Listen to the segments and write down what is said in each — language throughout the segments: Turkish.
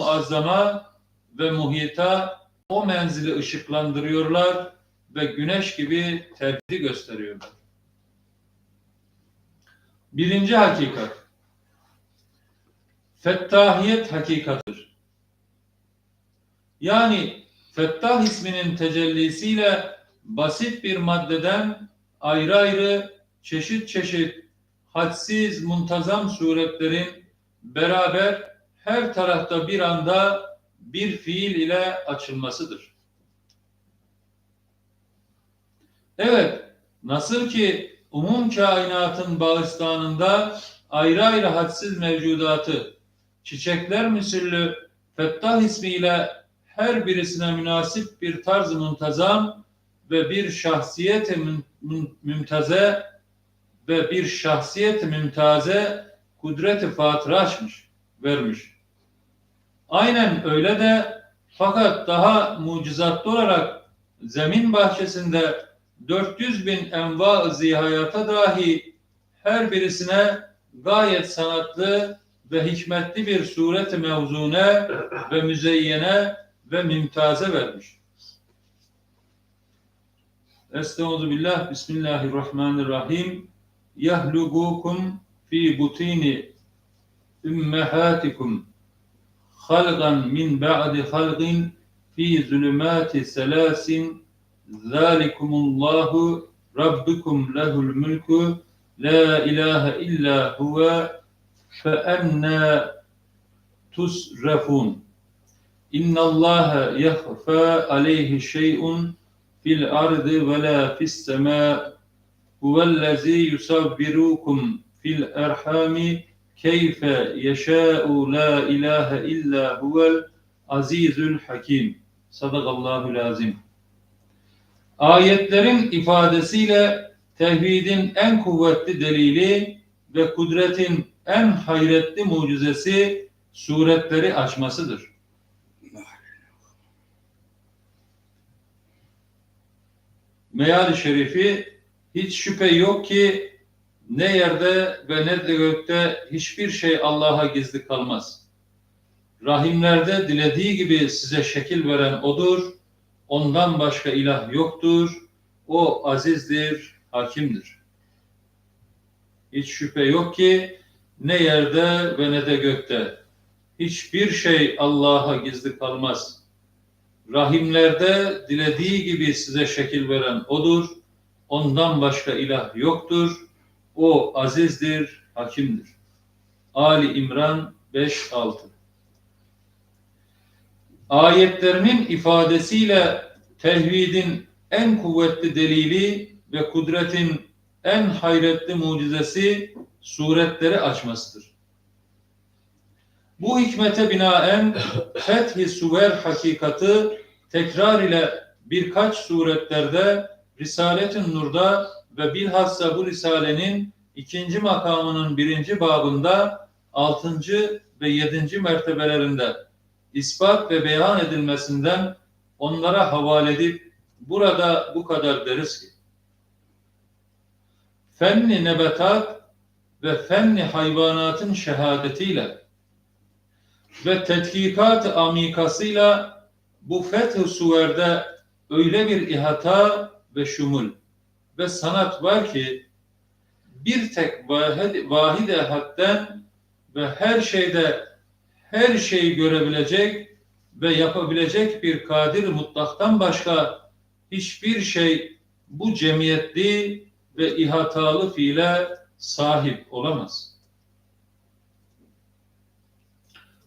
Muazzama ve muhita o menzili ışıklandırıyorlar ve güneş gibi tebdi gösteriyorlar. Birinci hakikat. Fettahiyet hakikatıdır. Yani Fettah isminin tecellisiyle basit bir maddeden ayrı ayrı çeşit çeşit hadsiz muntazam suretlerin beraber her tarafta bir anda bir fiil ile açılmasıdır. Evet, nasıl ki umum kainatın bağıstanında ayrı ayrı hadsiz mevcudatı çiçekler müsüllü Fettah ismiyle her birisine münasip bir tarz muntazam ve bir şahsiyet mümtaze ve bir şahsiyet mümtaze kudret-i fatıra açmış, vermiş. Aynen öyle de fakat daha mucizatlı olarak zemin bahçesinde 400 bin enva zihayata dahi her birisine gayet sanatlı ve hikmetli bir suret-i mevzune ve müzeyyene ve mümtaze vermiş. Estaizu billah, Bismillahirrahmanirrahim. Yahlugukum fi butini ümmehatikum halgan min ba'di halgin fi zulümati selasin zalikumullahu rabbukum lehul mulku. La ilahe illa huve fe enna tusrafun İnna Allah yahfa aleyhi şey'un fil ardı ve la fis sema huvellezî yusavvirukum fil erhami keyfe yeşâ'u la ilahe illa huvel azizül hakim. Sadakallahu lazim. Ayetlerin ifadesiyle tevhidin en kuvvetli delili ve kudretin en hayretli mucizesi suretleri açmasıdır. Meal-i Şerifi hiç şüphe yok ki ne yerde ve ne de gökte hiçbir şey Allah'a gizli kalmaz. Rahimlerde dilediği gibi size şekil veren O'dur. Ondan başka ilah yoktur. O azizdir, hakimdir. Hiç şüphe yok ki ne yerde ve ne de gökte hiçbir şey Allah'a gizli kalmaz. Rahimlerde dilediği gibi size şekil veren O'dur. Ondan başka ilah yoktur. O azizdir, hakimdir. Ali İmran 5-6 Ayetlerinin ifadesiyle tevhidin en kuvvetli delili ve kudretin en hayretli mucizesi suretleri açmasıdır. Bu hikmete binaen Fethi Suver hakikati tekrar ile birkaç suretlerde Risalet-i Nur'da ve bilhassa bu Risale'nin ikinci makamının birinci babında altıncı ve yedinci mertebelerinde ispat ve beyan edilmesinden onlara havale edip burada bu kadar deriz ki fenni nebetat ve fenni hayvanatın şehadetiyle ve tetkikat amikasıyla bu feth suverde öyle bir ihata ve şumul ve sanat var ki bir tek vahid, vahid hadden ve her şeyde her şeyi görebilecek ve yapabilecek bir kadir mutlaktan başka hiçbir şey bu cemiyetli ve ihatalı fiile sahip olamaz.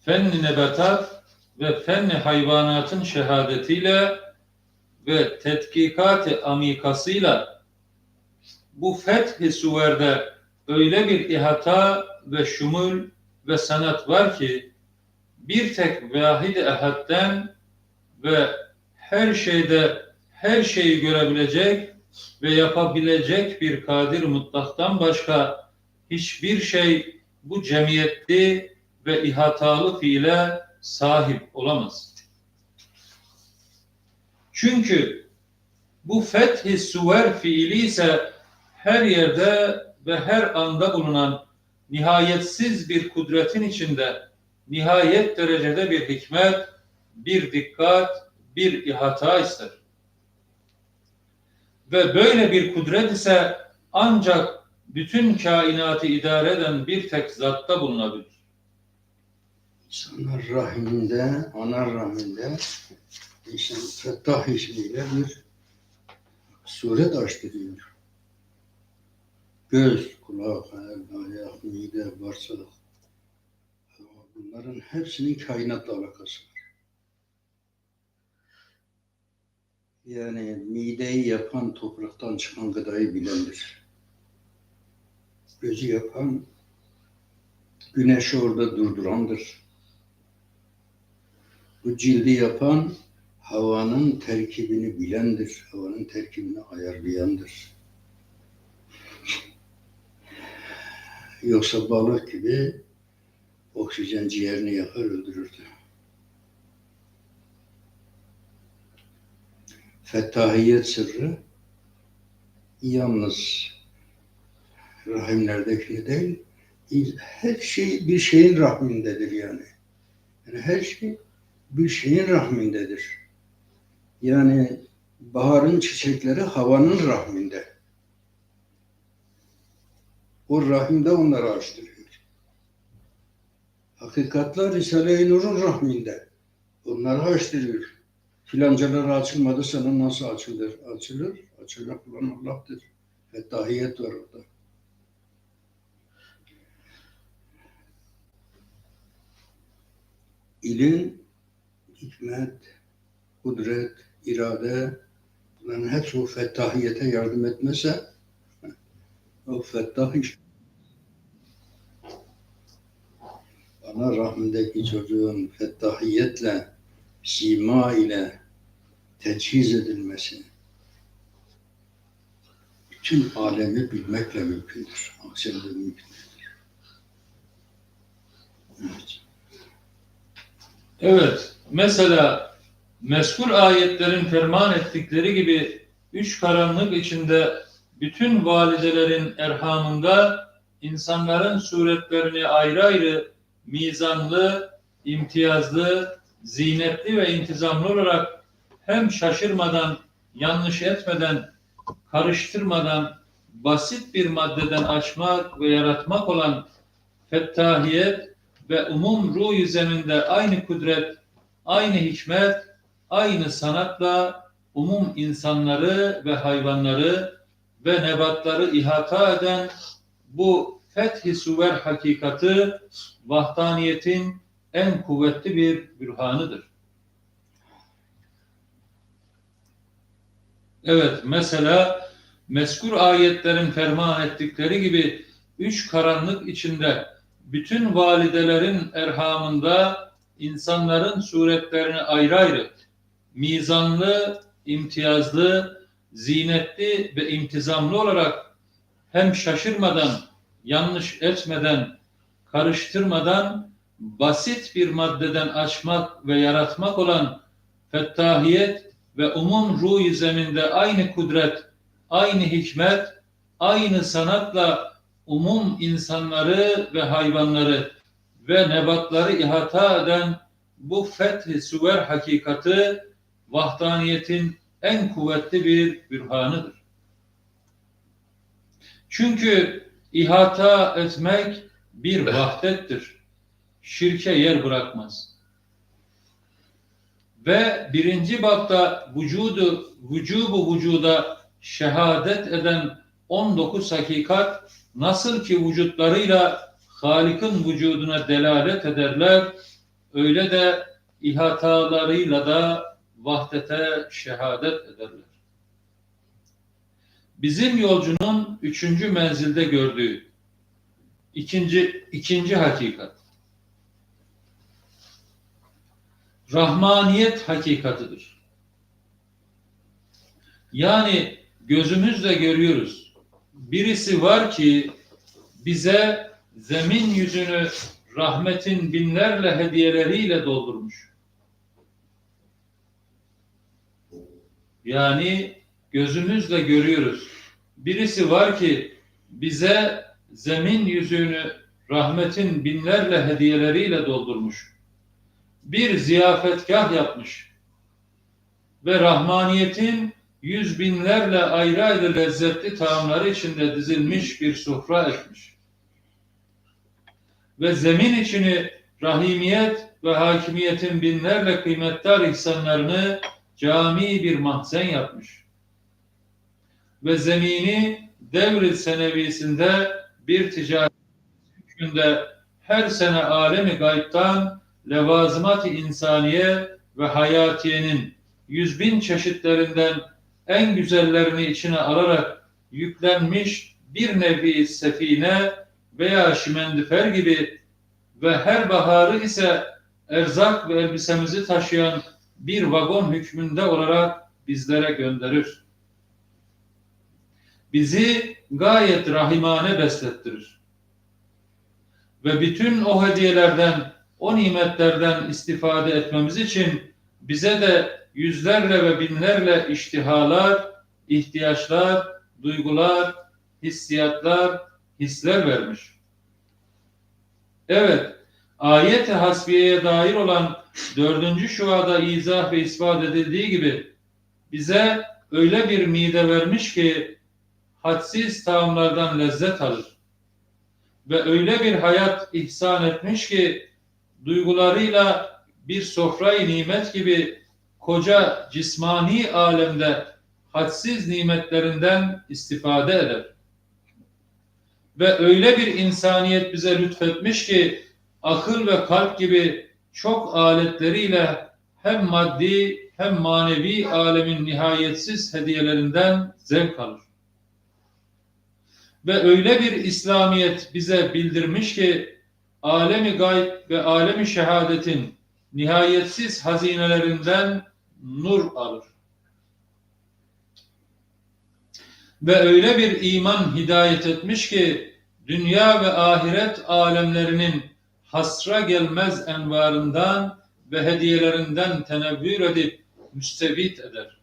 Fenni nebatat ve fenni hayvanatın şehadetiyle ve tetkikat-ı amikasıyla bu fethi suverde öyle bir ihata ve şumul ve sanat var ki bir tek vahid ehadden ve her şeyde her şeyi görebilecek ve yapabilecek bir kadir mutlaktan başka hiçbir şey bu cemiyetli ve ihatalı fiile sahip olamaz. Çünkü bu fethi suver fiili ise her yerde ve her anda bulunan nihayetsiz bir kudretin içinde nihayet derecede bir hikmet, bir dikkat, bir ihata ister. Ve böyle bir kudret ise ancak bütün kainatı idare eden bir tek zatta bulunabilir. İnsanlar rahiminde, ana rahminde insan Fettah ismiyle bir suret açtırıyor. Göz, kulak, ayak, mide, bağırsak. Bunların hepsinin kainatla alakası var. Yani mideyi yapan topraktan çıkan gıdayı bilendir. Gözü yapan güneşi orada durdurandır. Bu cildi yapan havanın terkibini bilendir. Havanın terkibini ayarlayandır. Yoksa balık gibi oksijen ciğerini yakar öldürürdü. Fettahiyet sırrı yalnız rahimlerdeki değil, her şey bir şeyin rahmindedir yani. Yani her şey bir şeyin rahmindedir. Yani baharın çiçekleri havanın rahminde. O rahimde onları açtırıyor. Hakikatler Risale-i Nur'un rahminde. Onları açtırıyor. Filancalar açılmadı sana nasıl açılır? Açılır. Açılır olan Allah'tır. Fettahiyet var orada. ilim, hikmet, kudret, irade bunların hepsi o fettahiyete yardım etmese o fettah iş. Ana rahmindeki çocuğun fettahiyetle, sima ile teçhiz edilmesi bütün alemi bilmekle mümkündür. Aksine de mümkün değildir. Evet. Evet, mesela meskur ayetlerin ferman ettikleri gibi üç karanlık içinde bütün validelerin erhamında insanların suretlerini ayrı ayrı mizanlı, imtiyazlı, zinetli ve intizamlı olarak hem şaşırmadan, yanlış etmeden, karıştırmadan basit bir maddeden açmak ve yaratmak olan fettahiyet ve umum ruh zeminde aynı kudret, aynı hikmet, aynı sanatla umum insanları ve hayvanları ve nebatları ihata eden bu fethi suver hakikati vahdaniyetin en kuvvetli bir bürhanıdır. Evet, mesela meskur ayetlerin ferman ettikleri gibi üç karanlık içinde bütün validelerin erhamında insanların suretlerini ayrı ayrı, mizanlı, imtiyazlı, zinetli ve imtizamlı olarak hem şaşırmadan, yanlış etmeden, karıştırmadan basit bir maddeden açmak ve yaratmak olan fettahiyet ve umum ruh zeminde aynı kudret, aynı hikmet, aynı sanatla umum insanları ve hayvanları ve nebatları ihata eden bu fethi suver hakikati vahdaniyetin en kuvvetli bir bürhanıdır. Çünkü ihata etmek bir vahdettir. Şirke yer bırakmaz. Ve birinci babda vücudu, vücubu vücuda şehadet eden 19 hakikat nasıl ki vücutlarıyla Halik'in vücuduna delalet ederler, öyle de ihatalarıyla da vahdete şehadet ederler. Bizim yolcunun üçüncü menzilde gördüğü ikinci, ikinci hakikat. Rahmaniyet hakikatıdır. Yani gözümüzle görüyoruz. Birisi var ki bize zemin yüzünü rahmetin binlerle hediyeleriyle doldurmuş. Yani gözümüzle görüyoruz. Birisi var ki bize zemin yüzünü rahmetin binlerle hediyeleriyle doldurmuş. Bir ziyafetgah yapmış ve rahmaniyetin yüz binlerle ayrı ayrı lezzetli taamları içinde dizilmiş bir sofra etmiş. Ve zemin içini rahimiyet ve hakimiyetin binlerle kıymetdar ihsanlarını cami bir mahzen yapmış. Ve zemini devri senevisinde bir ticaret hükmünde her sene alemi gaybtan levazımat-ı insaniye ve hayatiyenin yüz bin çeşitlerinden en güzellerini içine alarak yüklenmiş bir nevi sefine veya şimendifer gibi ve her baharı ise erzak ve elbisemizi taşıyan bir vagon hükmünde olarak bizlere gönderir. Bizi gayet rahimane beslettirir. Ve bütün o hediyelerden, o nimetlerden istifade etmemiz için bize de yüzlerle ve binlerle iştihalar, ihtiyaçlar, duygular, hissiyatlar, hisler vermiş. Evet, ayet-i hasbiyeye dair olan dördüncü şuada izah ve ispat edildiği gibi bize öyle bir mide vermiş ki hadsiz taamlardan lezzet alır. Ve öyle bir hayat ihsan etmiş ki duygularıyla bir sofrayı nimet gibi koca cismani alemde hadsiz nimetlerinden istifade eder. Ve öyle bir insaniyet bize lütfetmiş ki akıl ve kalp gibi çok aletleriyle hem maddi hem manevi alemin nihayetsiz hediyelerinden zevk alır. Ve öyle bir İslamiyet bize bildirmiş ki alemi gayb ve alemi şehadetin nihayetsiz hazinelerinden nur alır. Ve öyle bir iman hidayet etmiş ki dünya ve ahiret alemlerinin hasra gelmez envarından ve hediyelerinden tenevvür edip müstevit eder.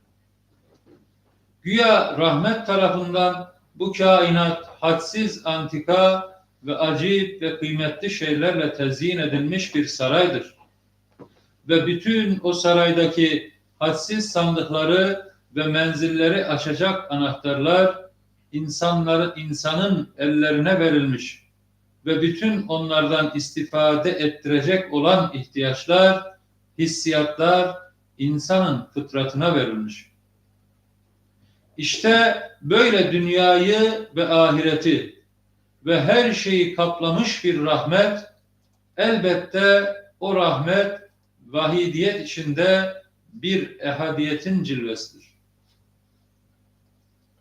Güya rahmet tarafından bu kainat hadsiz antika ve acip ve kıymetli şeylerle tezyin edilmiş bir saraydır. Ve bütün o saraydaki hadsiz sandıkları ve menzilleri açacak anahtarlar insanları insanın ellerine verilmiş ve bütün onlardan istifade ettirecek olan ihtiyaçlar, hissiyatlar insanın fıtratına verilmiş. İşte böyle dünyayı ve ahireti ve her şeyi kaplamış bir rahmet elbette o rahmet vahidiyet içinde bir ehadiyetin cilvesidir.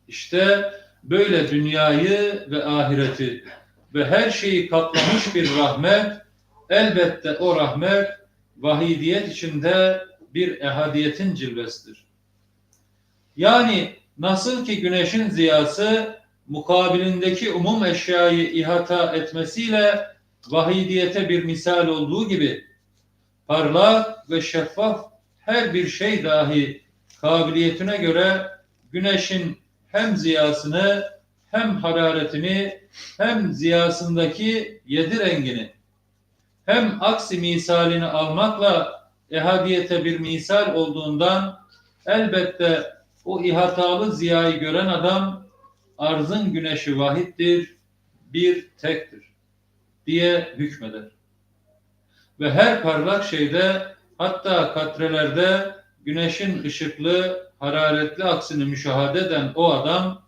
İşte böyle dünyayı ve ahireti ve her şeyi kaplamış bir rahmet elbette o rahmet vahidiyet içinde bir ehadiyetin cilvesidir. Yani nasıl ki güneşin ziyası mukabilindeki umum eşyayı ihata etmesiyle vahidiyete bir misal olduğu gibi parlak ve şeffaf her bir şey dahi kabiliyetine göre güneşin hem ziyasını hem hararetini hem ziyasındaki yedi rengini hem aksi misalini almakla ehadiyete bir misal olduğundan elbette o ihatalı ziyayı gören adam arzın güneşi vahittir, bir tektir diye hükmeder. Ve her parlak şeyde hatta katrelerde güneşin ışıklı, hararetli aksini müşahede eden o adam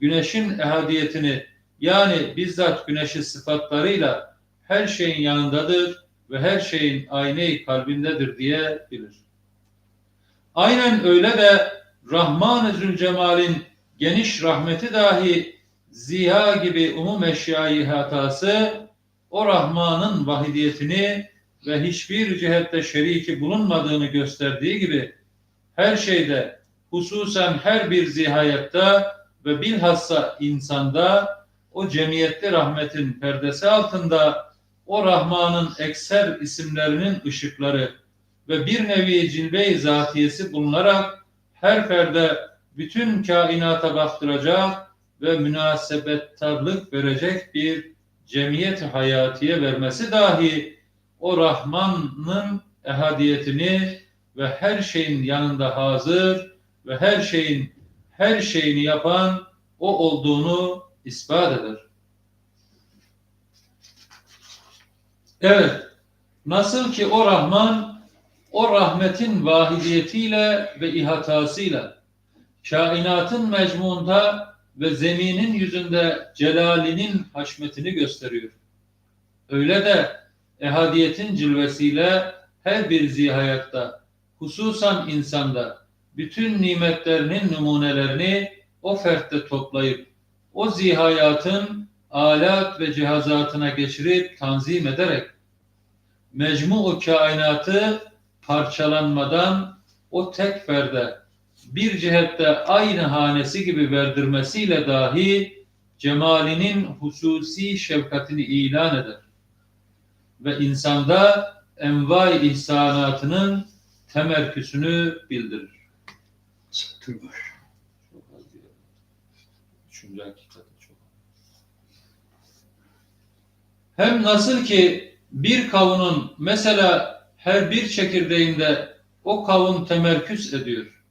güneşin ehadiyetini yani bizzat güneşi sıfatlarıyla her şeyin yanındadır ve her şeyin aynı kalbindedir diye bilir. Aynen öyle de Rahman-ı Zülcemal'in geniş rahmeti dahi ziya gibi umum eşyayı hatası o Rahman'ın vahidiyetini ve hiçbir cihette şeriki bulunmadığını gösterdiği gibi her şeyde hususen her bir zihayatta ve bilhassa insanda o cemiyetli rahmetin perdesi altında o Rahman'ın ekser isimlerinin ışıkları ve bir nevi cilve-i zatiyesi bulunarak her ferde bütün kainata baktıracak ve münasebettarlık verecek bir cemiyet hayatiye vermesi dahi o Rahman'ın ehadiyetini ve her şeyin yanında hazır ve her şeyin her şeyini yapan o olduğunu ispat eder. Evet, nasıl ki o Rahman o rahmetin vahidiyetiyle ve ihatasıyla kainatın mecmuunda ve zeminin yüzünde celalinin haşmetini gösteriyor. Öyle de ehadiyetin cilvesiyle her bir zihayatta, hususan insanda bütün nimetlerinin numunelerini o fertte toplayıp o zihayatın alat ve cihazatına geçirip tanzim ederek mecmu kainatı parçalanmadan o tek ferde bir cihette aynı hanesi gibi verdirmesiyle dahi cemalinin hususi şefkatini ilan eder. Ve insanda envai ihsanatının temerküsünü bildirir. Satır var. Çok az bir yer. Üçüncü hakikati çok. Hem nasıl ki bir kavunun mesela her bir çekirdeğinde o kavun temerküs ediyor.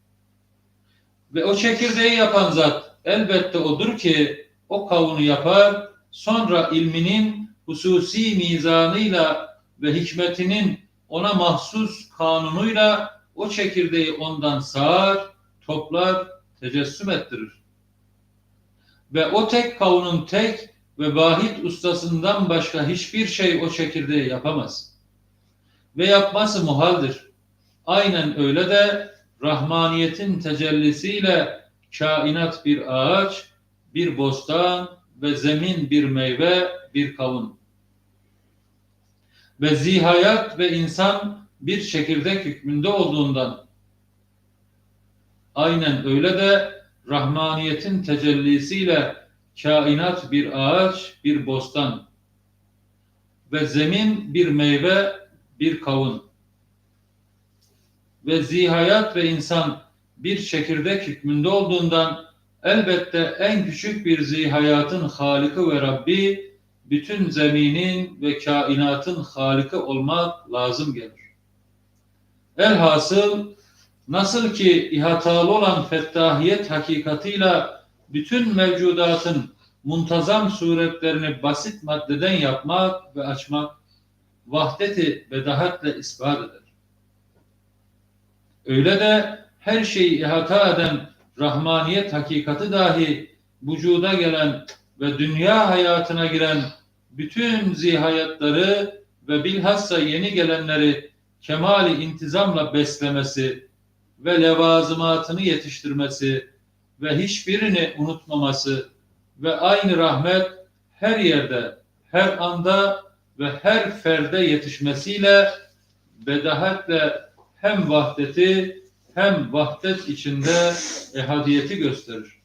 Ve o çekirdeği yapan zat elbette odur ki o kavunu yapar, sonra ilminin hususi mizanıyla ve hikmetinin ona mahsus kanunuyla o çekirdeği ondan sağar, toplar, tecessüm ettirir. Ve o tek kavunun tek ve vahid ustasından başka hiçbir şey o çekirdeği yapamaz. Ve yapması muhaldir. Aynen öyle de Rahmaniyetin tecellisiyle kainat bir ağaç, bir bostan ve zemin bir meyve, bir kavun. Ve zihayat ve insan bir çekirdek hükmünde olduğundan aynen öyle de Rahmaniyetin tecellisiyle kainat bir ağaç, bir bostan ve zemin bir meyve, bir kavun ve zihayat ve insan bir çekirdek hükmünde olduğundan elbette en küçük bir zihayatın Halıkı ve Rabbi bütün zeminin ve kainatın Halıkı olmak lazım gelir. Elhasıl nasıl ki ihatalı olan fettahiyet hakikatıyla bütün mevcudatın muntazam suretlerini basit maddeden yapmak ve açmak vahdeti bedahatle ispat eder. Öyle de her şeyi ihata eden rahmaniyet hakikati dahi vücuda gelen ve dünya hayatına giren bütün zihayatları ve bilhassa yeni gelenleri kemali intizamla beslemesi ve levazımatını yetiştirmesi ve hiçbirini unutmaması ve aynı rahmet her yerde, her anda ve her ferde yetişmesiyle bedahatle hem vahdeti hem vahdet içinde ehadiyeti gösterir.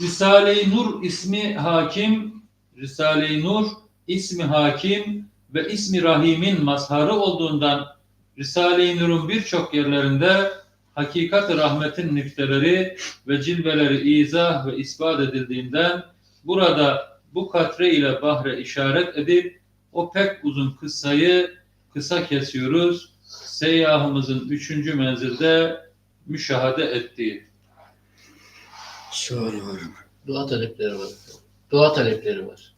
Risale-i Nur ismi hakim, Risale-i Nur ismi hakim ve ismi Rahim'in mazharı olduğundan Risale-i Nur'un birçok yerlerinde hakikat rahmetin nükteleri ve cilveleri izah ve ispat edildiğinden burada bu katre ile bahre işaret edip o pek uzun kıssayı kısa kesiyoruz. Seyyahımızın üçüncü menzilde müşahede ettiği. Sual var? Dua talepleri var. Dua talepleri var.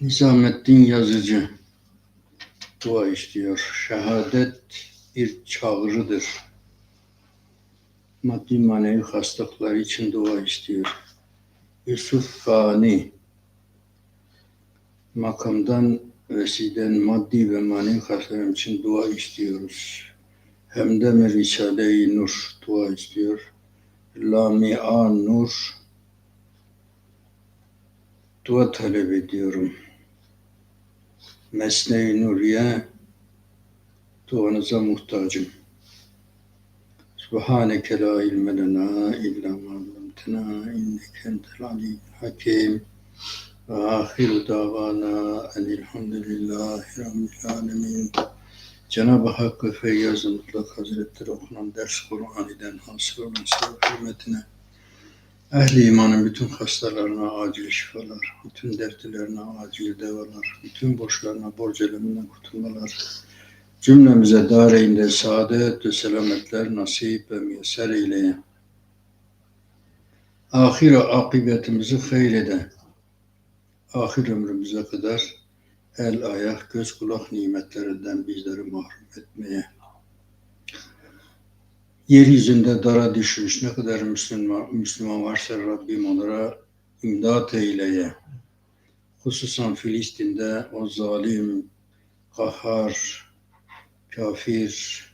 Nizamettin Yazıcı dua istiyor. Şehadet bir çağrıdır. Maddi manevi hastalıklar için dua istiyor. Yusuf Fani makamdan vesiden maddi ve manevi hastalıklar için dua istiyoruz. Hem de Risale-i Nur dua istiyor. Lamia Nur dua talep ediyorum. Mesne-i Nuriye duanıza muhtacım. Subhaneke la ilme lena illa ma inneke entel aliyyul hakim. Ahiru davana enilhamdülillahi rabbil alemin. Cenab-ı Hakk'ı Feyyaz-ı Mutlak Hazretleri okunan ders Kur'an'iden hasıl olan sevap hürmetine ehli imanın bütün hastalarına acil şifalar, bütün dertlerine acil devalar, bütün borçlarına borç eleminden kurtulmalar, cümlemize dareinde saadet ve selametler nasip ve müyesser eyleye. Ahir akıbetimizi hayrede. Ahir ömrümüze kadar el, ayak, göz, kulak nimetlerinden bizleri mahrum etmeye. Yeryüzünde dara düşmüş ne kadar Müslüman, Müslüman varsa Rabbim onlara imdat eyleye. Hususan Filistin'de o zalim, kahhar, kafir,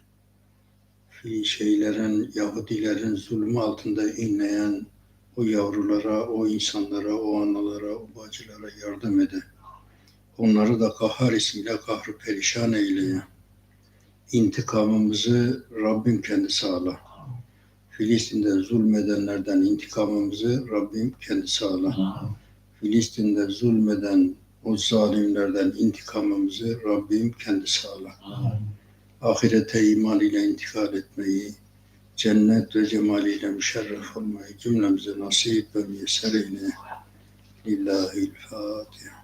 fi- şeylerin, Yahudilerin zulmü altında inleyen o yavrulara, o insanlara, o analara, o bacılara yardım ede. Onları da kahhar ismiyle kahrı perişan eyleye. İntikamımızı Rabbim kendisi ala. Filistin'de zulmedenlerden intikamımızı Rabbim kendisi ala. Filistin'de zulmeden o zalimlerden intikamımızı Rabbim kendisi ala. Ahirete iman ile intikal etmeyi, cennet ve cemaliyle müşerref olmayı cümlemize nasip ve müyesser eyle. Lillahi'l Fatiha.